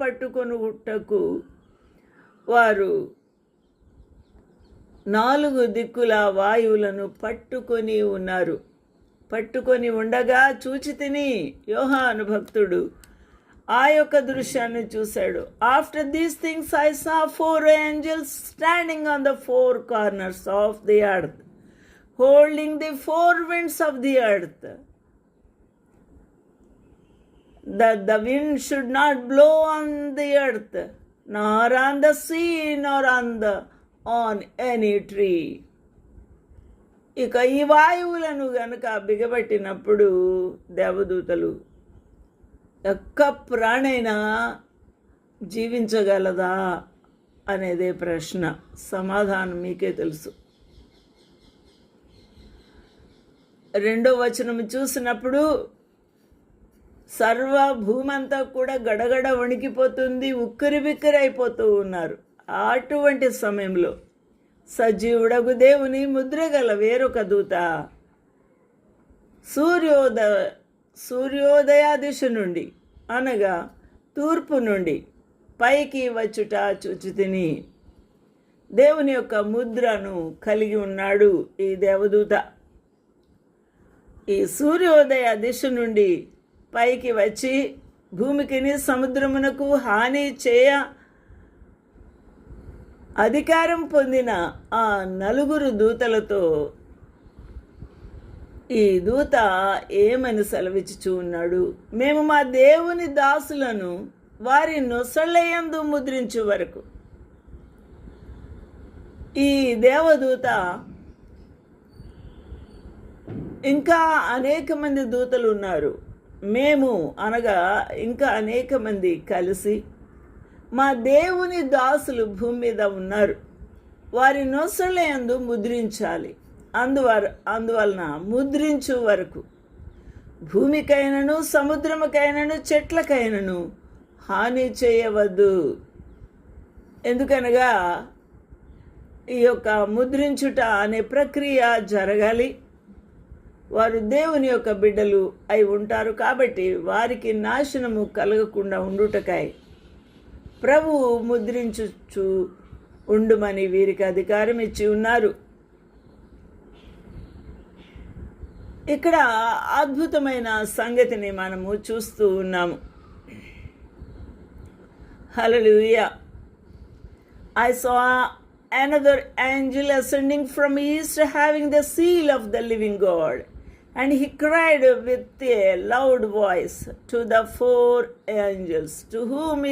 పట్టుకొనుటకు వారు నాలుగు దిక్కుల వాయువులను పట్టుకొని ఉన్నారు. పట్టుకొని ఉండగా చూచి తిని యోహాను భక్తుడు ఆ యొక్క దృశ్యాన్ని చూశాడు. After these things I saw four angels standing on the four corners of the earth holding the four winds of the earth that the wind should not blow on the earth, nor on the sea, nor on the on any tree. ఇక ఈ వాయువులను గనుక బిగబట్టినప్పుడు దేవదూతలు ఎక్క ప్రాణైనా జీవించగలదా అనేదే ప్రశ్న సమాధానం మీకే తెలుసు రెండో వచనం చూసినప్పుడు సర్వ భూమంతా కూడా గడగడ వణికిపోతుంది ఉక్కిరి బిక్కిరి అయిపోతూ ఉన్నారు. అటువంటి సమయంలో సజీవుడగు దేవుని ముద్రగల వేరొక దూత సూర్యోద సూర్యోదయ దిశ నుండి అనగా తూర్పు నుండి పైకి వచ్చుట చూచి తిని దేవుని యొక్క ముద్రను కలిగి ఉన్నాడు ఈ దేవదూత. ఈ సూర్యోదయ దిశ నుండి పైకి వచ్చి భూమికిని సముద్రమునకు హాని చేయ అధికారం పొందిన ఆ నలుగురు దూతలతో ఈ దూత ఏమని సెలవిచ్చుచూ ఉన్నాడు? మేము మా దేవుని దాసులను వారి నొసళ్ళయందు ముద్రించు వరకు. ఈ దేవదూత ఇంకా అనేక మంది దూతలు ఉన్నారు. మేము అనగా ఇంకా అనేక మంది కలిసి మా దేవుని దాసులు భూమి మీద ఉన్నారు. వారి నొసళ్ళయందు ముద్రించాలి. అందువర అందువలన ముద్రించు వరకు భూమికైనను సముద్రముకైనను చెట్లకైనను హాని చేయవద్దు. ఎందుకనగా ఈ యొక్క ముద్రించుట అనే ప్రక్రియ జరగాలి. వారు దేవుని యొక్క బిడ్డలు అయి ఉంటారు కాబట్టి వారికి నాశనము కలగకుండా ఉండుటకాయ ప్రభువు ముద్రించుచు ఉండుమని వీరికి అధికారం ఇచ్చి ఉన్నారు. ఇక్కడ అద్భుతమైన సంగతిని మనము చూస్తూ ఉన్నాము. Hallelujah I saw another angel ascending from east having the seal of the living God And he cried with a loud voice to the four angels to whom